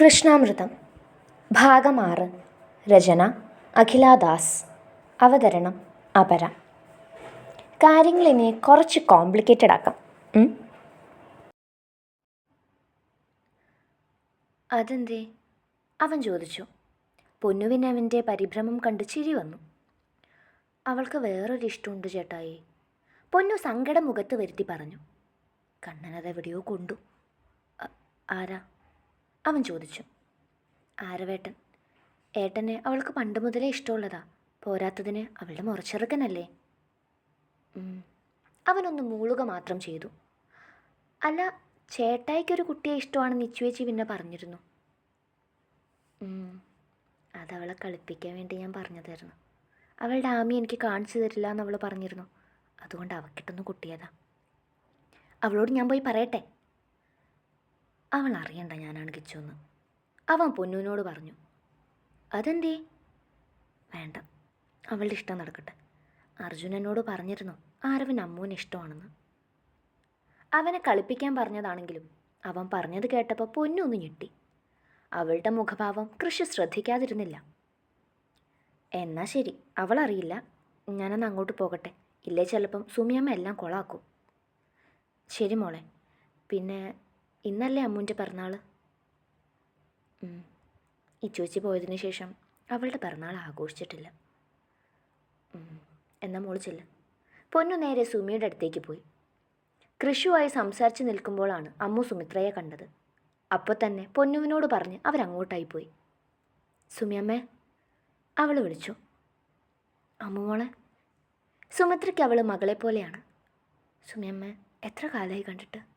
കൃഷ്ണാമൃതം. ഭാഗം ആറ് രചന അഖിലാദാസ് അവതരണം അപര. കാര്യങ്ങളിനെ കുറച്ച് കോംപ്ലിക്കേറ്റഡ് ആക്കാം? അതെന്തേ? അവൻ ചോദിച്ചു. പൊന്നുവിന് അവന്റെ പരിഭ്രമം കണ്ട് ചിരി വന്നു. അവൾക്ക് വേറൊരു ഇഷ്ടമുണ്ട് ചേട്ടായി. പൊന്നു സങ്കടം മുഖത്ത് വരുത്തി പറഞ്ഞു. കണ്ണനതെവിടെയോ കൊണ്ടു. ആരാ? അവൻ ചോദിച്ചു. ആരവേട്ടൻ ഏട്ടനെ അവൾക്ക് പണ്ട് മുതലേ ഇഷ്ടമുള്ളതാ. പോരാത്തതിന് അവളുടെ മുറച്ചെറുക്കനല്ലേ. അവനൊന്ന് മൂളുക മാത്രം ചെയ്തു. അല്ല ചേട്ടായിക്കൊരു കുട്ടിയെ ഇഷ്ടമാണെന്ന് ഇച്ചുവേച്ചി പിന്നെ പറഞ്ഞിരുന്നു. അതവളെ കളിപ്പിക്കാൻ വേണ്ടി ഞാൻ പറഞ്ഞതായിരുന്നു. അവളുടെ ആമി എനിക്ക് കാണിച്ചു തരില്ല അവൾ പറഞ്ഞിരുന്നു. അതുകൊണ്ട് അവക്കിട്ടൊന്ന് കുട്ടിയതാ. അവളോട് ഞാൻ പോയി പറയട്ടെ. അവൾ അറിയണ്ട ഞാനാണ് കിച്ചുവെന്ന് അവൻ പൊന്നുവിനോട് പറഞ്ഞു അതെന്തേ? വേണ്ട അവളുടെ ഇഷ്ടം നടക്കട്ടെ. അർജുൻ എന്നോട് പറഞ്ഞിരുന്നു ആരവൻ അമ്മുവിന് ഇഷ്ടമാണെന്ന്. അവനെ കളിപ്പിക്കാൻ പറഞ്ഞതാണെങ്കിലും അവൻ പറഞ്ഞത് കേട്ടപ്പോൾ പൊന്നൊന്ന് ഞെട്ടി. അവളുടെ മുഖഭാവം കൃഷി ശ്രദ്ധിക്കാതിരുന്നില്ല. എന്നാ ശരി അവളറിയില്ല. ഞാനന്ന് അങ്ങോട്ട് പോകട്ടെ. ഇല്ലേ ചിലപ്പം സുമിയമ്മ എല്ലാം കൊളാക്കും. ശരി മോളെ. പിന്നെ ഇന്നല്ലേ അമ്മുന്റെ പിറന്നാൾ ഇച്ചുവച്ചി പോയതിന് ശേഷം അവളുടെ പിറന്നാൾ ആഘോഷിച്ചിട്ടില്ല. എന്നാൽ മോൾ മോൾ ചെല്ല്. പൊന്നു നേരെ സുമിയുടെ അടുത്തേക്ക് പോയി. കൃഷുവായി സംസാരിച്ച് നിൽക്കുമ്പോഴാണ് അമ്മു സുമിത്രയെ കണ്ടത്. അപ്പോൾ തന്നെ പൊന്നുവിനോട് പറഞ്ഞ് അവരങ്ങോട്ടായി പോയി. സുമിയമ്മേ അവൾ വിളിച്ചു? അമ്മുമോളെ സുമിത്രയ്ക്ക് അവൾ മകളെ പോലെയാണ്. സുമിയമ്മ എത്ര കാലമായി കണ്ടിട്ട്?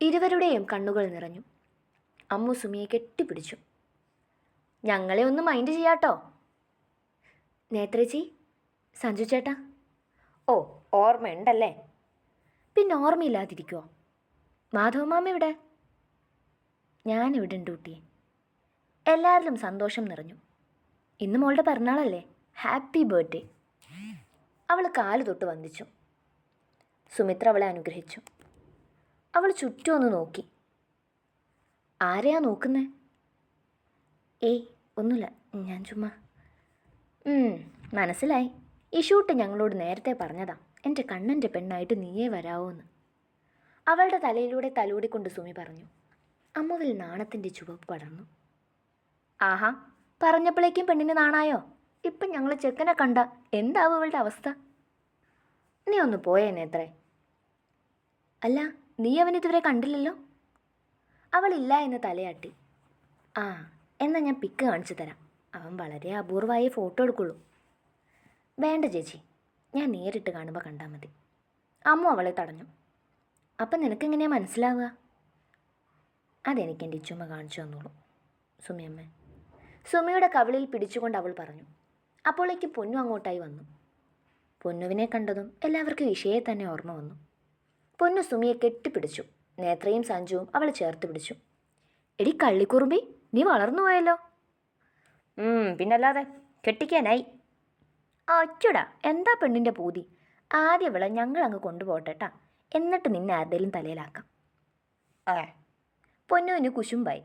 ഇരുവരുടെയും കണ്ണുകൾ നിറഞ്ഞു. അമ്മു സുമിയെ കെട്ടിപ്പിടിച്ചു. ഞങ്ങളെ ഒന്ന് മൈൻഡ് ചെയ്യാട്ടോ. നേത്രേച്ചി സഞ്ജു ചേട്ടാ. ഓ ഓർമ്മയുണ്ടല്ലേ. പിന്നെ ഓർമ്മയില്ലാതിരിക്കുമോ മാധവമാമ ഇവിടെ ഞാനിവിടെ ഉണ്ട് കുട്ടി എല്ലാവരിലും സന്തോഷം നിറഞ്ഞു. ഇന്ന് മോളുടെ പിറന്നാളല്ലേ? ഹാപ്പി ബർത്ത്ഡേ അവൾ കാൽ തൊട്ട് വന്ദിച്ചു. സുമിത്ര അവളെ അനുഗ്രഹിച്ചു. അവൾ ചുറ്റും ഒന്ന് നോക്കി. ആരെയാ നോക്കുന്നേ? ഏയ് ഒന്നുമില്ല ഞാൻ ചുമ്മാ. മനസ്സിലായി. ഈ ഷൂട്ട് ഞങ്ങളോട് നേരത്തെ പറഞ്ഞതാ എന്റെ കണ്ണന്റെ പെണ്ണായിട്ട് നീയേ വരാവോന്ന്. അവളുടെ തലയിലൂടെ തലോടിക്കൊണ്ട് സുമി പറഞ്ഞു. അമ്മുവിൽ നാണത്തിന്റെ ചുവപ്പ് പടർന്നു. ആഹാ പറഞ്ഞപ്പോഴേക്കും പെണ്ണിന് നാണായോ? ഇപ്പം ഞങ്ങൾ ചെക്കനെ കണ്ട എന്താവും അവളുടെ അവസ്ഥ? നീ ഒന്ന് പോയേ നേത്രേ അല്ല നീ അവനിതുവരെ കണ്ടില്ലല്ലോ? അവളില്ല എന്ന് തലയാട്ടി. ആ എന്നാൽ ഞാൻ പിക്ക് കാണിച്ചു തരാം. അവൻ വളരെ അപൂർവമായി ഫോട്ടോ എടുക്കുള്ളൂ. വേണ്ട ചേച്ചി ഞാൻ നേരിട്ട് കാണുമ്പോൾ കണ്ടാൽ മതി. അമ്മ അവളെ തടഞ്ഞു. അപ്പം നിനക്കെങ്ങനെയാ മനസ്സിലാവുക? അതെനിക്ക് എന്റെ ഇച്ചുമ്മ കാണിച്ചു തന്നോളൂ സുമിയമ്മ സുമിയുടെ കവിളിൽ പിടിച്ചുകൊണ്ട് അവൾ പറഞ്ഞു. അപ്പോഴേക്ക് പൊന്നു അങ്ങോട്ടായി വന്നു. പൊന്നുവിനെ കണ്ടതും എല്ലാവർക്കും വിഷയെ തന്നെ ഓർമ്മ വന്നു. പൊന്നു സുമിയെ കെട്ടിപ്പിടിച്ചു. നേത്രയും സഞ്ജുവും അവളെ ചേർത്ത് പിടിച്ചു. എടി കള്ളിക്കുറുമ്പി നീ വളർന്നു പോയല്ലോ. പിന്നല്ലാതെ കെട്ടിക്കാനായി. അച്ചുടാ എന്താ പെണ്ണിന്റെ പൂതി? ആദ്യം വിള ഞങ്ങൾ അങ്ങ് കൊണ്ടുപോകട്ടെട്ടാ എന്നിട്ട് നിന്നെ ആരുടെയും തലയിലാക്കാം. ആ. പൊന്നുവിന് കുശുമ്പായി.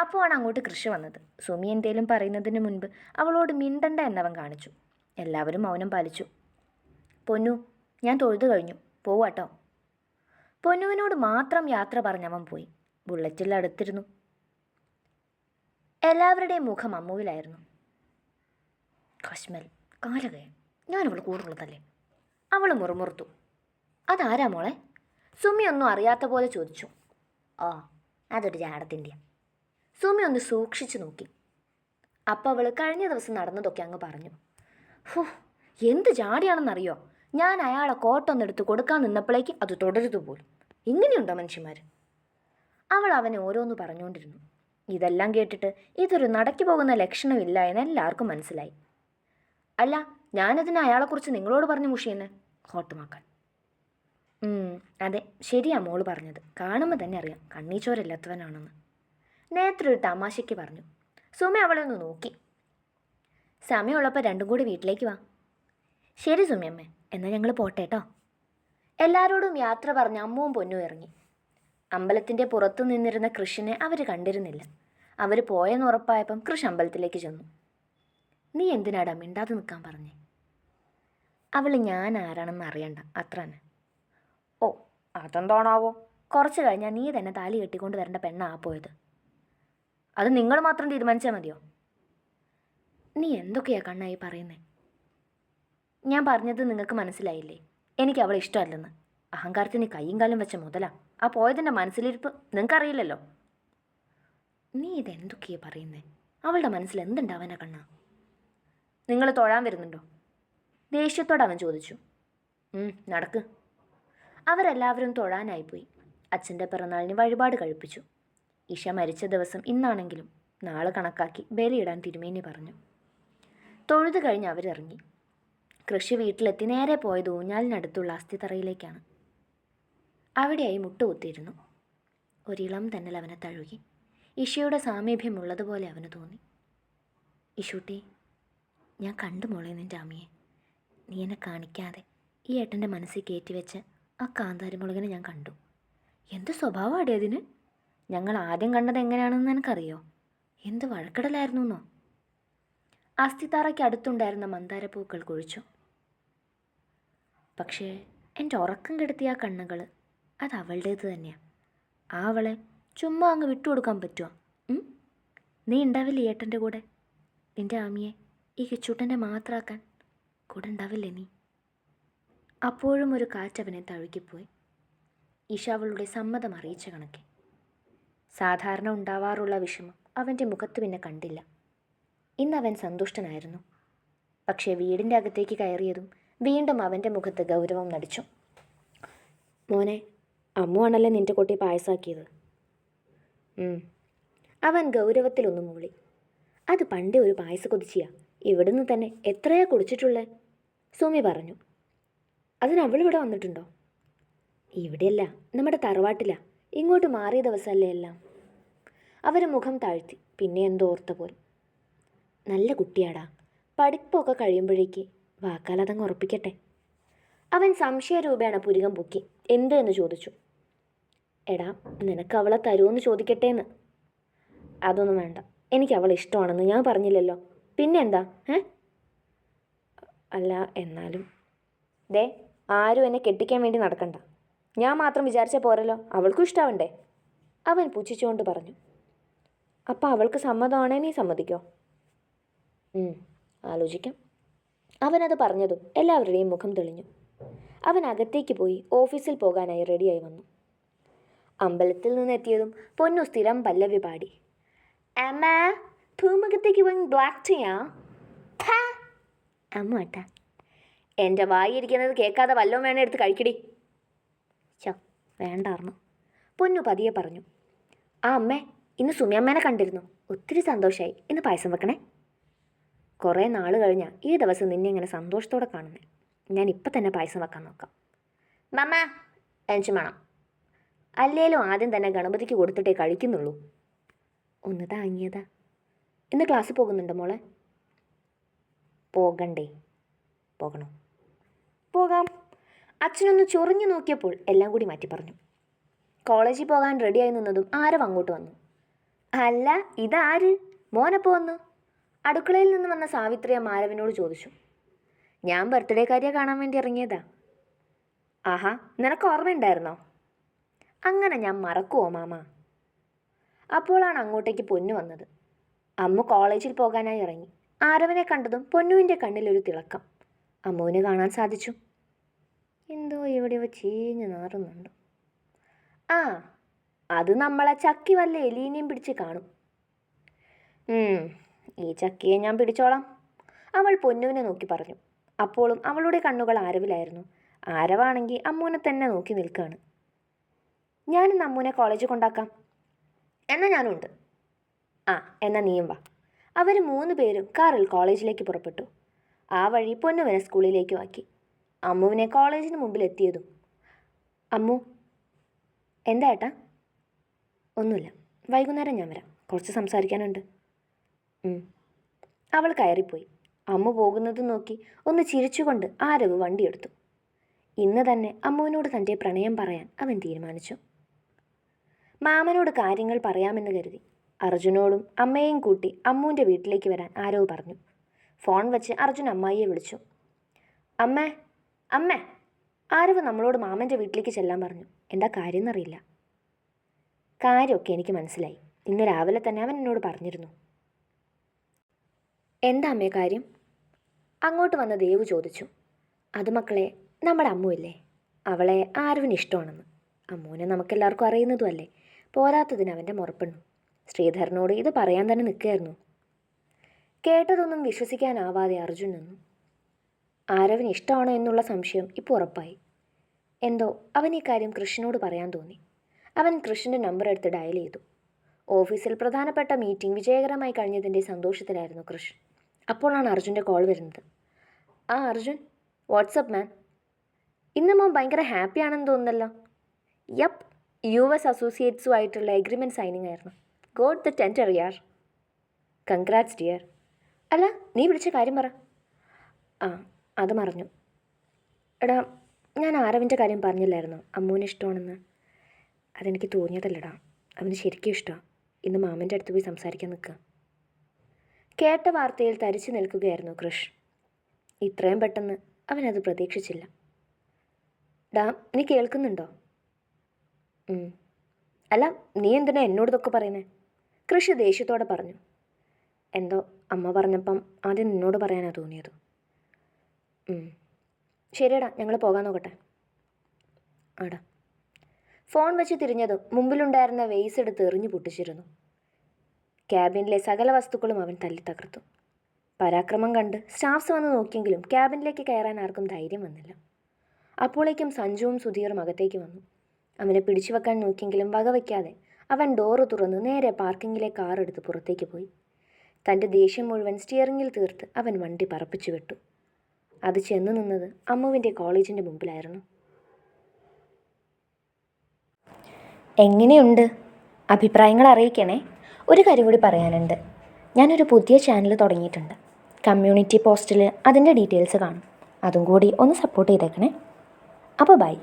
അപ്പോഴാണ് അങ്ങോട്ട് കൃഷി വന്നത്. സുമി എന്തേലും പറയുന്നതിന് മുൻപ് അവളോട് മിണ്ടണ്ട എന്നവൻ കാണിച്ചു. എല്ലാവരും മൗനം പാലിച്ചു. പൊന്നു ഞാൻ തൊഴുതു കഴിഞ്ഞു. പോവാട്ടോ. പൊന്നുവിനോട് മാത്രം യാത്ര പറഞ്ഞവൻ പോയി. ബുള്ളറ്റിൽ അടുത്തിരുന്നു. എല്ലാവരുടെയും മുഖം അമ്മുവിലായിരുന്നു. കശ്മൽ കാലകയൻ ഞാൻ അവൾ കൂടുള്ളതല്ലേ അവൾ മുറുമുറുത്തു. അതാരാ മോളെ? സുമി ഒന്നും അറിയാത്ത പോലെ ചോദിച്ചു. ഓ അതൊരു ജാടത്തിന്റെ സുമി ഒന്ന് സൂക്ഷിച്ചു നോക്കി. അപ്പോൾ അവൾ കഴിഞ്ഞ ദിവസം നടന്നതൊക്കെ അങ്ങ് പറഞ്ഞു. ഹോ എന്ത് ജാടിയാണെന്നറിയോ? ഞാൻ അയാളെ കോട്ടൊന്നെടുത്ത് കൊടുക്കാൻ നിന്നപ്പോഴേക്ക് അത് തുടരുത് പോലും. ഇങ്ങനെയുണ്ടോ മനുഷ്യന്മാർ അവൾ അവനെ ഓരോന്ന് പറഞ്ഞുകൊണ്ടിരുന്നു. ഇതെല്ലാം കേട്ടിട്ട് ഇതൊരു നടക്കി പോകുന്ന ലക്ഷണമില്ല എന്ന് എല്ലാവർക്കും മനസ്സിലായി. അല്ല ഞാനതിന് അയാളെക്കുറിച്ച് നിങ്ങളോട് പറഞ്ഞു മുഷിയെന്ന്? ഹോട്ടുമാക്കാൻ അതെ ശരിയാ മോൾ പറഞ്ഞത്. കാണുമ്പോൾ തന്നെ അറിയാം കണ്ണീച്ചോരില്ലാത്തവനാണെന്ന്. നേത്ര ഒരു തമാശയ്ക്ക് പറഞ്ഞു. സുമ അവളെ ഒന്ന് നോക്കി. സമയമുള്ളപ്പോൾ രണ്ടും കൂടി വീട്ടിലേക്ക് വാ. ശരി സുമിയമ്മേ. എന്നാൽ ഞങ്ങൾ പോട്ടെ കേട്ടോ എല്ലാവരോടും യാത്ര പറഞ്ഞ് അമ്മുവും പൊന്നും ഇറങ്ങി. അമ്പലത്തിന്റെ പുറത്തു നിന്നിരുന്ന കൃഷിനെ അവർ കണ്ടിരുന്നില്ല. അവർ പോയെന്ന് ഉറപ്പായപ്പം കൃഷ് അമ്പലത്തിലേക്ക് ചെന്നു. നീ എന്തിനാടാ മിണ്ടാതെ നിൽക്കാൻ പറഞ്ഞേ? അവൾ ഞാൻ ആരാണെന്ന് അറിയണ്ട അത്ര ഓ അതെന്താണാവോ? കുറച്ച് കഴിഞ്ഞാൽ നീ തന്നെ താലി കെട്ടിക്കൊണ്ട് വരേണ്ട പെണ്ണാ പോയത്. അത് നിങ്ങൾ മാത്രം തീരുമാനിച്ചാൽ മതിയോ? നീ എന്തൊക്കെയാ കണ്ണായി പറയുന്നേ? ഞാൻ പറഞ്ഞത് നിങ്ങൾക്ക് മനസ്സിലായില്ലേ? എനിക്ക് അവളെ ഇഷ്ടമല്ലെന്ന്. അഹങ്കാരത്തിന് കൈയും കാലും വെച്ച മുതലാ. ആ പോയതിന്റെ മനസ്സിലിരിപ്പ് നിങ്ങൾക്കറിയില്ലല്ലോ. നീ ഇതെന്തൊക്കെയാ പറയുന്നേ? അവളുടെ മനസ്സിൽ എന്തുണ്ടാവാനാ കണ്ണ? നിങ്ങൾ തൊഴാൻ വരുന്നുണ്ടോ? ദേഷ്യത്തോടെ അവൻ ചോദിച്ചു. നടക്ക്. അവരെല്ലാവരും തൊഴാനായിപ്പോയി അച്ഛന്റെ പിറന്നാളിന് വഴിപാട് കഴിപ്പിച്ചു. ഇഷ മരിച്ച ദിവസം ഇന്നാണെങ്കിലും നാളെ കണക്കാക്കി ബലിയിടാൻ തിരുമേനി പറഞ്ഞു. തൊഴുത് കഴിഞ്ഞ് അവരിറങ്ങി. കൃഷി വീട്ടിലെത്തി നേരെ പോയത് ഊഞ്ഞാലിനടുത്തുള്ള അസ്ഥിതറയിലേക്കാണ്. അവിടെയായി മുട്ടുകുത്തിയിരുന്നു. ഒരിളം തന്നൽ അവനെ തഴുകി. ഇഷയുടെ സാമീപ്യമുള്ളതുപോലെ അവന് തോന്നി. ഇഷൂട്ടി ഞാൻ കണ്ടു മോളെ നിന്റെ അമ്മയെ. നീ എന്നെ കാണിക്കാതെ ഈ ഏട്ടന്റെ മനസ്സിൽ കയറ്റിവെച്ച് ആ കാന്താരി കാന്താരിമുളകിനെ ഞാൻ കണ്ടു. എന്ത് സ്വഭാവമാണ് അതിന്? ഞങ്ങൾ ആദ്യം കണ്ടത് എങ്ങനെയാണെന്ന് എനിക്കറിയോ എന്ത് വഴക്കിടലായിരുന്നു എന്നോ അസ്ഥിത്താറയ്ക്ക് അടുത്തുണ്ടായിരുന്ന മന്ദാരപ്പൂക്കൾ കുഴിച്ചു. പക്ഷേ എന്റെ ഉറക്കം കെടുത്തിയ ആ കണ്ണുകൾ അത് അവളുടേത് തന്നെയാണ് ആ അവളെ ചുമ്മാ അങ്ങ് വിട്ടുകൊടുക്കാൻ പറ്റുമോ? നീ ഉണ്ടാവില്ലേ ഏട്ടന്റെ കൂടെ? നിന്റെ ആമിയെ ഈ കിച്ചൂട്ടന്റെ മാത്രമാക്കാൻ കൂടെ ഉണ്ടാവില്ലേ നീ? അപ്പോഴും ഒരു കാറ്റവനെ തഴുകിപ്പോയി. ഇഷ അവളുടെ സമ്മതം അറിയിച്ച കണക്കെ. സാധാരണ ഉണ്ടാവാറുള്ള വിഷമം അവന്റെ മുഖത്ത് പിന്നെ കണ്ടില്ല. ഇന്ന് അവൻ സന്തുഷ്ടനായിരുന്നു. പക്ഷേ വീടിന്റെ അകത്തേക്ക് കയറിയതും വീണ്ടും അവന്റെ മുഖത്ത് ഗൗരവം നടിച്ചു. മോനെ അമ്മുവാണല്ലേ നിന്റെ കുട്ടി പായസാക്കിയത്. അവൻ ഗൗരവത്തിലൊന്ന് മൂളി. അത് പണ്ടേ ഒരു പായസ കുതിച്ചിയാ. ഇവിടുന്ന് തന്നെ എത്രയാ കുടിച്ചിട്ടുള്ളത് സുമി പറഞ്ഞു. അതിന് അവൾ ഇവിടെ വന്നിട്ടുണ്ടോ? ഇവിടെയല്ല. നമ്മുടെ തറവാട്ടിലാ. ഇങ്ങോട്ട് മാറിയ ദിവസമല്ലേ എല്ലാം. അവർ മുഖം താഴ്ത്തി. പിന്നെ എന്തോ ഓർത്ത പോൽ നല്ല കുട്ടിയാടാ. പഠിപ്പൊക്കെ കഴിയുമ്പോഴേക്ക് വാക്കാലതങ്ങ് ഉറപ്പിക്കട്ടെ. അവൻ സംശയരൂപേണ പുരികം പൊക്കി എന്ത് എന്ന് ചോദിച്ചു. എടാ നിനക്ക് അവളെ തരുമെന്ന് ചോദിക്കട്ടെ എന്ന് അതൊന്നും വേണ്ട. എനിക്ക് അവളെ ഇഷ്ടമാണെന്ന് ഞാൻ പറഞ്ഞില്ലല്ലോ. പിന്നെന്താ? ഏ? അല്ല എന്നാലും. ദേ ആരും എന്നെ കെട്ടിക്കാൻ വേണ്ടി നടക്കണ്ട. ഞാൻ മാത്രം വിചാരിച്ച പോരല്ലോ. അവൾക്കും ഇഷ്ടാവണ്ടേ? അവൻ പുച്ഛിച്ചുകൊണ്ട് പറഞ്ഞു. അപ്പം അവൾക്ക് സമ്മതമാണേ നീ സമ്മതിക്കോ? ആലോചിക്കാം. അവനത് പറഞ്ഞതും എല്ലാവരുടെയും മുഖം തെളിഞ്ഞു. അവൻ അകത്തേക്ക് പോയി ഓഫീസിൽ പോകാനായി റെഡിയായി വന്നു. അമ്പലത്തിൽ നിന്നെത്തിയതും പൊന്നു സ്ഥിരം പല്ലവി പാടി. അമ്മ ഭൂമുഖത്തേക്ക് പോയി ബ്ലാക്ക് ചെയ്യാ അമ്മ ഏട്ടാ എന്റെ വായിരിക്കുന്നത് കേൾക്കാതെ വല്ലതും വേണേ എടുത്ത് കഴിക്കടി. ചോ വേണ്ടായിരുന്നു പൊന്നു പതിയെ പറഞ്ഞു. ആ അമ്മേ ഇന്ന് സുമിയമ്മേനെ കണ്ടിരുന്നു. ഒത്തിരി സന്തോഷമായി ഇന്ന് പായസം വെക്കണേ. കുറേ നാൾ കഴിഞ്ഞാൽ ഈ ദിവസം നിന്നെ ഇങ്ങനെ സന്തോഷത്തോടെ കാണുന്നേ. ഞാൻ ഇപ്പം തന്നെ പായസം വെക്കാൻ നോക്കാം. മമ്മ ടെൻഷൻ വേണം. അല്ലേലും ആദ്യം തന്നെ ഗണപതിക്ക് കൊടുത്തിട്ടേ കഴിക്കുന്നുള്ളൂ. ഒന്ന് താങ്ങിയതാ. ഇന്ന് ക്ലാസ്സിൽ പോകുന്നുണ്ടോ മോളെ? പോകണ്ടേ. പോകണോ. പോകാം. അച്ഛനൊന്ന് ചൊറിഞ്ഞു നോക്കിയപ്പോൾ എല്ലാം കൂടി മാറ്റി പറഞ്ഞു. കോളേജിൽ പോകാൻ റെഡിയായി നിന്നതും ആരവ് അങ്ങോട്ട് വന്നു. അല്ല ഇതാര്? മോനെ വന്നു. അടുക്കളയിൽ നിന്ന് വന്ന സാവിത്രി മാലവിനോട് ചോദിച്ചു ഞാൻ ബർത്ത്ഡേ കാര്യ കാണാൻ വേണ്ടി ഇറങ്ങിയതാ. ആഹാ നിനക്ക് ഓർമ്മയുണ്ടായിരുന്നോ? അങ്ങനെ ഞാൻ മറക്കുമോ മാമ. അപ്പോഴാണ് അങ്ങോട്ടേക്ക് പൊന്നു വന്നത്. അമ്മ കോളേജിൽ പോകാനായി ഇറങ്ങി. ആരവനെ കണ്ടതും പൊന്നുവിന്റെ കണ്ണിലൊരു തിളക്കം. അമ്മുവിന് കാണാൻ സാധിച്ചു. എന്തോ എവിടെയോ ചീഞ്ഞു നാറുന്നുണ്ട്. ആ അത് നമ്മളെ ചക്കി വല്ല എലീനിയും പിടിച്ച് കാണും. ഈ ചക്കിയെ ഞാൻ പിടിച്ചോളാം. അവൾ പൊന്നുവിനെ നോക്കി പറഞ്ഞു. അപ്പോളും അവളുടെ കണ്ണുകൾ ആരവിലായിരുന്നു. ആരവാണെങ്കിൽ അമ്മൂനെ തന്നെ നോക്കി നിൽക്കുകയാണ് ഞാനിന്ന് അമ്മൂനെ കോളേജിൽ കൊണ്ടാക്കാം. എന്നാൽ ഞാനുണ്ട്. ആ എന്നാൽ നീയും വാ. അവർ മൂന്ന് പേരും കാറിൽ കോളേജിലേക്ക് പുറപ്പെട്ടു. ആ വഴി പൊന്നുവിനെ സ്കൂളിലേക്ക് ആക്കി. അമ്മുവിനെ കോളേജിന് മുമ്പിൽ എത്തിയതും അമ്മു എന്താ ഏട്ടാ? ഒന്നുമില്ല. വൈകുന്നേരം ഞാൻ വരാം. കുറച്ച് സംസാരിക്കാനുണ്ട്. അവൾ കയറിപ്പോയി. അമ്മ പോകുന്നത് നോക്കി ഒന്ന് ചിരിച്ചുകൊണ്ട് ആരവ് വണ്ടിയെടുത്തു. ഇന്ന് തന്നെ അമ്മുവിനോട് തന്റെ പ്രണയം പറയാൻ അവൻ തീരുമാനിച്ചു. മാമനോട് കാര്യങ്ങൾ പറയാമെന്ന് കരുതി അർജുനോടും അമ്മയെയും കൂട്ടി അമ്മുവിന്റെ വീട്ടിലേക്ക് വരാൻ ആരോ പറഞ്ഞു. ഫോൺ വെച്ച് അർജുൻ അമ്മായിയെ വിളിച്ചു. അമ്മേ അമ്മേ ആരവ് നമ്മളോട് മാമന്റെ വീട്ടിലേക്ക് ചെല്ലാൻ പറഞ്ഞു. എന്താ കാര്യം എന്നറിയില്ല കാര്യമൊക്കെ എനിക്ക് മനസ്സിലായി. ഇന്ന് രാവിലെ തന്നെ അവൻ എന്നോട് പറഞ്ഞിരുന്നു. എന്താ അമ്മേ കാര്യം? അങ്ങോട്ട് വന്ന ദേവു ചോദിച്ചു. അത് മക്കളെ നമ്മുടെ അമ്മുവില്ലേ? അവളെ ആരുവിന് ഇഷ്ടമാണെന്ന്. അമ്മുവിനെ നമുക്കെല്ലാവർക്കും അറിയുന്നതുമല്ലേ? പോരാത്തതിന് അവന്റെ മുറപ്പെണ്ണു. ശ്രീധരനോട് ഇത് പറയാൻ തന്നെ നിൽക്കുകയായിരുന്നു. കേട്ടതൊന്നും വിശ്വസിക്കാനാവാതെ അർജുൻ നിന്നു. ആരവിന് ഇഷ്ടമാണോ എന്നുള്ള സംശയം ഇപ്പോൾ ഉറപ്പായി. എന്തോ അവൻ ഈ കാര്യം കൃഷ്ണനോട് പറയാൻ തോന്നി. അവൻ കൃഷ്ണന്റെ നമ്പർ എടുത്ത് ഡയൽ ചെയ്തു. ഓഫീസിൽ പ്രധാനപ്പെട്ട മീറ്റിംഗ് വിജയകരമായി കഴിഞ്ഞതിന്റെ സന്തോഷത്തിലായിരുന്നു കൃഷ് അപ്പോഴാണ് അർജുന്റെ കോൾ വരുന്നത്. ആ അർജുൻ വാട്സപ്പ് മാൻ ഇന്ന് മോൻ ഭയങ്കര ഹാപ്പിയാണെന്ന് തോന്നുന്നല്ലോ. യപ്പ് യു എസ് അസോസിയേറ്റ്സുമായിട്ടുള്ള എഗ്രിമെന്റ് സൈനിങ് ആയിരുന്നു. ഗോഡ് ദ ടെന്റർ യാർ കൺഗ്രാറ്റ്സ് ഡിയർ അല്ല നീ വിളിച്ച കാര്യം പറ. ആ അത് മറഞ്ഞു എടാ ഞാൻ ആരവിന്റെ കാര്യം പറഞ്ഞില്ലായിരുന്നു? അമ്മൂന് ഇഷ്ടമാണെന്ന്. അതെനിക്ക് തോന്നിയതല്ലടാ. അവന് ശരിക്കും ഇഷ്ടമാണ് ഇന്ന് മാമന്റെ അടുത്ത് പോയി സംസാരിക്കാൻ നിൽക്കുക കേട്ട വാർത്തയിൽ തരിച്ചു നിൽക്കുകയായിരുന്നു കൃഷ്. ഇത്രയും പെട്ടെന്ന് അവനത് പ്രതീക്ഷിച്ചില്ല. ഡാ നീ കേൾക്കുന്നുണ്ടോ. അല്ല നീ എന്തിനാ എന്നോട് ഇതൊക്കെ പറയുന്നേ? കൃഷി ദേഷ്യത്തോടെ പറഞ്ഞു. എന്തോ അമ്മ പറഞ്ഞപ്പം ആദ്യം നിന്നോട് പറയാനാണ് തോന്നിയത്. ശരിയടാ ഞങ്ങൾ പോകാൻ നോക്കട്ടെ. ആടാ. ഫോൺ വെച്ച് തിരിഞ്ഞതും മുമ്പിലുണ്ടായിരുന്ന വെയ്സ് എടുത്ത് എറിഞ്ഞു പൊട്ടിച്ചിരുന്നു. ക്യാബിനിലെ സകല വസ്തുക്കളും അവൻ തല്ലി തകർത്തു. പരാക്രമം കണ്ട് സ്റ്റാഫ്സ് വന്ന് നോക്കിയെങ്കിലും ക്യാബിനിലേക്ക് കയറാൻ ആർക്കും ധൈര്യം വന്നില്ല. അപ്പോഴേക്കും സഞ്ജുവും സുധീറും അകത്തേക്ക് വന്നു. അവനെ പിടിച്ചു വെക്കാൻ നോക്കിയെങ്കിലും വകവയ്ക്കാതെ അവൻ ഡോറ് തുറന്ന് നേരെ പാർക്കിങ്ങിലെ കാർ എടുത്ത് പുറത്തേക്ക് പോയി. തന്റെ ദേഷ്യം മുഴുവൻ സ്റ്റിയറിങ്ങിൽ തീർത്ത് അവൻ വണ്ടി പറപ്പിച്ചു വിട്ടു. അത് ചെന്ന് നിന്നത് അമ്മുവിന്റെ കോളേജിന്റെ മുമ്പിലായിരുന്നു. എങ്ങനെയുണ്ട്? അഭിപ്രായങ്ങൾ അറിയിക്കണേ. ഒരു കാര്യം കൂടി പറയാനുണ്ട്. ഞാനൊരു പുതിയ ചാനൽ തുടങ്ങിയിട്ടുണ്ട്. കമ്മ്യൂണിറ്റി പോസ്റ്റിൽ അതിന്റെ ഡീറ്റെയിൽസ് കാണും. അതും കൂടി ഒന്ന് സപ്പോർട്ട് ചെയ്തേക്കണേ. അപ്പോൾ ബൈ